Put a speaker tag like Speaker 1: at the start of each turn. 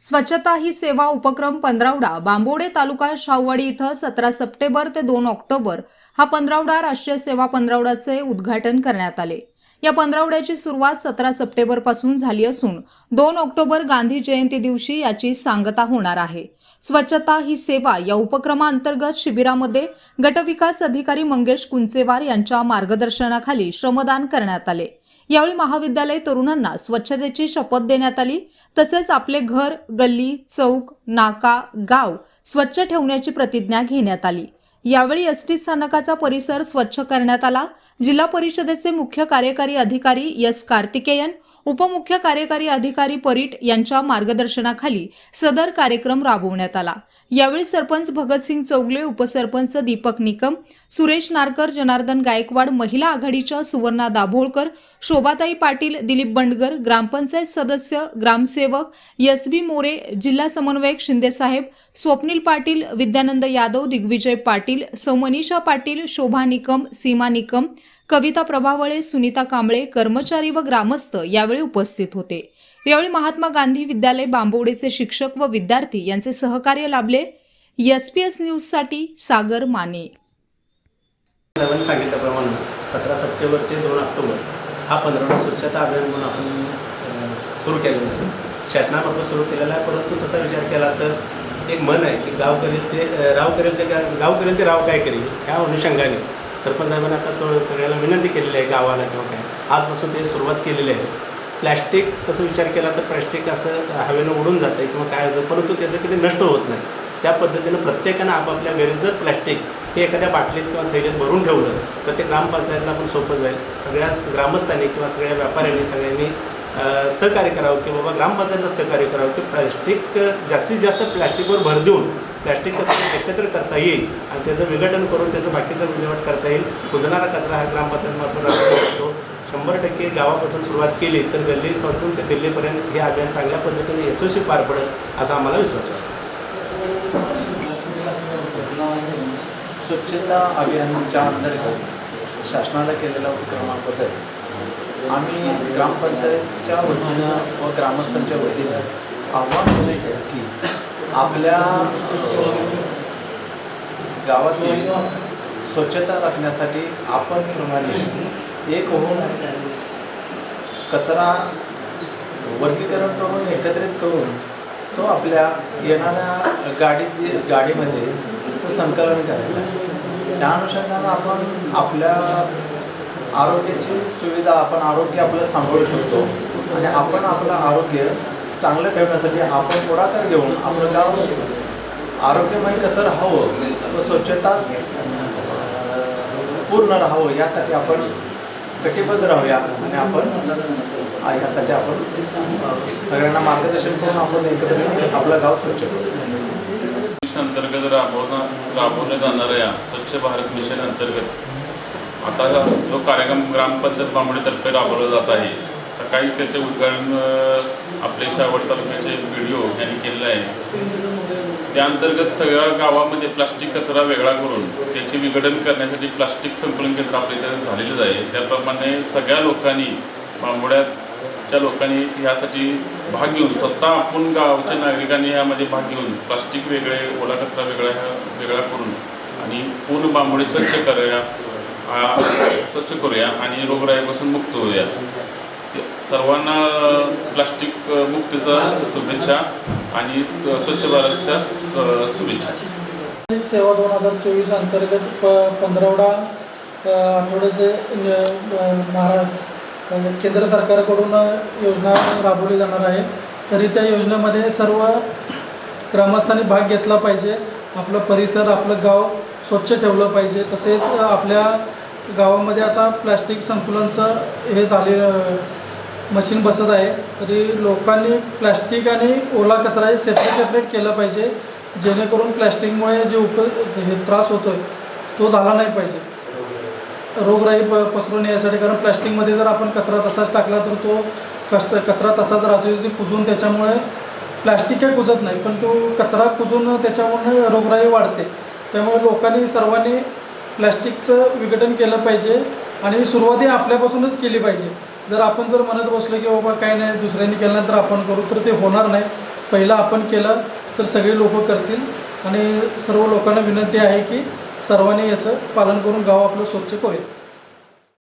Speaker 1: स्वच्छता ही सेवा उपक्रम पंधरावडा बांबोडे तालुका शाहवाडी इथं सतरा सप्टेंबर ते दोन ऑक्टोबर हा पंधरावडा राष्ट्रीय सेवा पंधरावड्याचे उद्घाटन करण्यात आले. या पंधरावड्याची सुरुवात सतरा सप्टेंबरपासून झाली असून दोन ऑक्टोबर गांधी जयंती दिवशी याची सांगता होणार आहे. स्वच्छता ही सेवा या उपक्रमाअंतर्गत शिबिरामध्ये गटविकास अधिकारी मंगेश कुंचेवार यांच्या मार्गदर्शनाखाली श्रमदान करण्यात आले. यावेळी महाविद्यालय तरुणांना स्वच्छतेची शपथ देण्यात आली. तसेच आपले घर गल्ली चौक नाका गाव स्वच्छ ठेवण्याची प्रतिज्ञा घेण्यात आली. यावेळी एस टी स्थानकाचा परिसर स्वच्छ करण्यात आला. जिल्हा परिषदेचे मुख्य कार्यकारी अधिकारी एस कार्तिकेयन उपमुख्य कार्यकारी अधिकारी परीट यांच्या मार्गदर्शनाखाली सदर कार्यक्रम राबवण्यात आला. यावेळी सरपंच भगतसिंग चौगले उपसरपंच दीपक निकम सुरेश नारकर जनार्दन गायकवाड महिला आघाडीच्या सुवर्णा दाभोळकर शोभाताई पाटील दिलीप बंडगर ग्रामपंचायत सदस्य ग्रामसेवक एस बी मोरे जिल्हा समन्वयक शिंदेसाहेब स्वप्नील पाटील विद्यानंद यादव दिग्विजय पाटील सौमनिषा पाटील शोभा निकम सीमा निकम कविता प्रभावळे सुनीता कांबळे कर्मचारी व ग्रामस्थ यावेळी उपस्थित होते. यावेळी महात्मा गांधी विद्यालय बांबवडेचे शिक्षक व विद्यार्थी यांचे सहकार्य लाभले. एस पी एस न्यूजसाठी सागर माने.
Speaker 2: सांगितल्याप्रमाणे सतरा सप्टेंबर ते दोन ऑक्टोबर हा पंधरावा स्वच्छता अभियान म्हणून आपण सुरू केलेला आहे. शासनामार्फत सुरू केलेला आहे परंतु तसा विचार केला तर एक मन आहे की गाव करेल ते राव करेल ते गाव करेल ते राव काय करेल ह्या अनुषंगाने सरपंच साहेबांनी आता तो सगळ्याला विनंती केलेली आहे गावाला किंवा काय. आजपासून ते सुरुवात केलेली आहे. प्लॅस्टिक तसं विचार केला तर प्लॅस्टिक असं हवेनं उडून जातं किंवा काय होतं परंतु त्याचं कधी नष्ट होत नाही. त्या पद्धतीनं प्रत्येकानं आपापल्या घरी जर प्लॅस्टिक हे एखाद्या बाटलीत किंवा थैलीत भरून ठेवलं तर ते ग्रामपंचायतला पण सोपं जाईल. सगळ्या ग्रामस्थांनी किंवा सगळ्या व्यापाऱ्यांनी सगळ्यांनी सहकार्य करावं की बाबा ग्रामपंचायतला सहकार्य करावं की प्लॅस्टिक जास्तीत जास्त प्लॅस्टिकवर भर देऊन प्लॅस्टिक कसं एकत्र करता येईल आणि त्याचं विघटन करून त्याचं बाकीचं विल्हेवाट करता येईल. कुजणारा कचरा हा ग्रामपंचायतमार्फत राबवला जातो. शंभर टक्के गावापासून सुरुवात केली तर गल्लीपासून ते दिल्लीपर्यंत हे अभियान चांगल्या पद्धतीने यशस्वी पार पडेल असा आम्हाला विश्वास वाटतो
Speaker 3: स्वच्छता अभियानाच्या अंतर्गत शासनाला केलेल्या उपक्रमाबद्दल आम्ही ग्रामपंचायतच्या वतीनं व ग्रामस्थांच्या वतीनं आव्हान केले की आपल्या गावातील स्वच्छता राखण्यासाठी आपण सर्वांनी एक होऊन कचरा वर्गीकरण करून एकत्रित करून तो आपल्या येणाऱ्या गाडी गाडीमध्ये तो संकलन करायचा. त्या अनुषंगानं आपण आपल्या आरोग्याची सुविधा आपण आरोग्य आपलं सांभाळू शकतो. आणि आपण आपलं आरोग्य चांगलं ठेवण्यासाठी आपण पुढाकार घेऊन आपलं गाव आरोग्यमय कसं राहावं व स्वच्छता पूर्ण राहावं यासाठी आपण कटिबद्ध राहूया आणि आपण यासाठी आपण सगळ्यांना मार्गदर्शन करून आपण एकत्र आपलं गाव स्वच्छ करू.
Speaker 4: अंतर्गत राबवणं राबवल्या जाणाऱ्या स्वच्छ भारत मिशन अंतर्गत. आता जो कार्यक्रम ग्रामपंचायत बांबोडीतर्फे राबवला जात आहे सकाळी त्याचे उद्घाटन आपले शावड तालुक्याचे व्हिडिओ यांनी केलेलं आहे. त्या अंतर्गत सगळ्या गावामध्ये प्लास्टिक कचरा वेगळा करून त्याचे विघटन करण्यासाठी प्लास्टिक संकलन केंद्र आपल्या इथे झालेलंच आहे. त्याप्रमाणे सगळ्या लोकांनी बांबोड्याच्या लोकांनी ह्यासाठी भाग घेऊन स्वतः आपण गावच्या नागरिकांनी यामध्ये भाग घेऊन प्लास्टिक वेगळे ओला कचरा वेगळा ह्या वेगळा करून आणि पूर्ण बांबोडी स्वच्छ करूया. स्वच्छ करूया आणि रोगराईपासून मुक्त होऊया. सर्वांना प्लास्टिक मुक्तीचा शुभेच्छा आणि स्वच्छ भारतच्या शुभेच्छा.
Speaker 5: सेवा दोन हजार चोवीस अंतर्गत प पंधरावडा आठवड्याचे महाराष्ट्र म्हणजे केंद्र सरकारकडून योजना राबवली जाणार आहे. तरी त्या योजनेमध्ये सर्व ग्रामस्थांनी भाग घेतला पाहिजे. आपलं परिसर आपलं गाव स्वच्छ ठेवलं पाहिजे. तसेच आपल्या गावामध्ये आता प्लॅस्टिक संकुलनचं हे झाले मशीन बसत आहे. तरी लोकांनी प्लॅस्टिक आणि ओला कचरा हे सेपरेट सेपरेट केलं पाहिजे. जेणेकरून प्लॅस्टिकमुळे जे उप हे त्रास होतो आहे तो झाला नाही पाहिजे. रोगराई प पसरू नये यासाठी कारण प्लॅस्टिकमध्ये जर आपण कचरा तसाच टाकला तर तो कस कचरा तसाच राहतो ते कुजून त्याच्यामुळे प्लॅस्टिक काही कुजत नाही. पण तो कचरा कुजून त्याच्यामुळे रोगराई वाढते. त्यामुळे लोकांनी सर्वांनी प्लॅस्टिकचं विघटन केलं पाहिजे आणि सुरुवाती आपल्यापासूनच केली पाहिजे. जर आपण जर म्हणत बसलो की बाबा काही नाही दुसऱ्यांनी केलं तर आपण करू तर ते होणार नाही. पहिलं आपण केलं तर सगळे लोक करतील. आणि सर्व लोकांना विनंती आहे की सर्वांनी याचं पालन करून गाव आपलं स्वच्छ करूया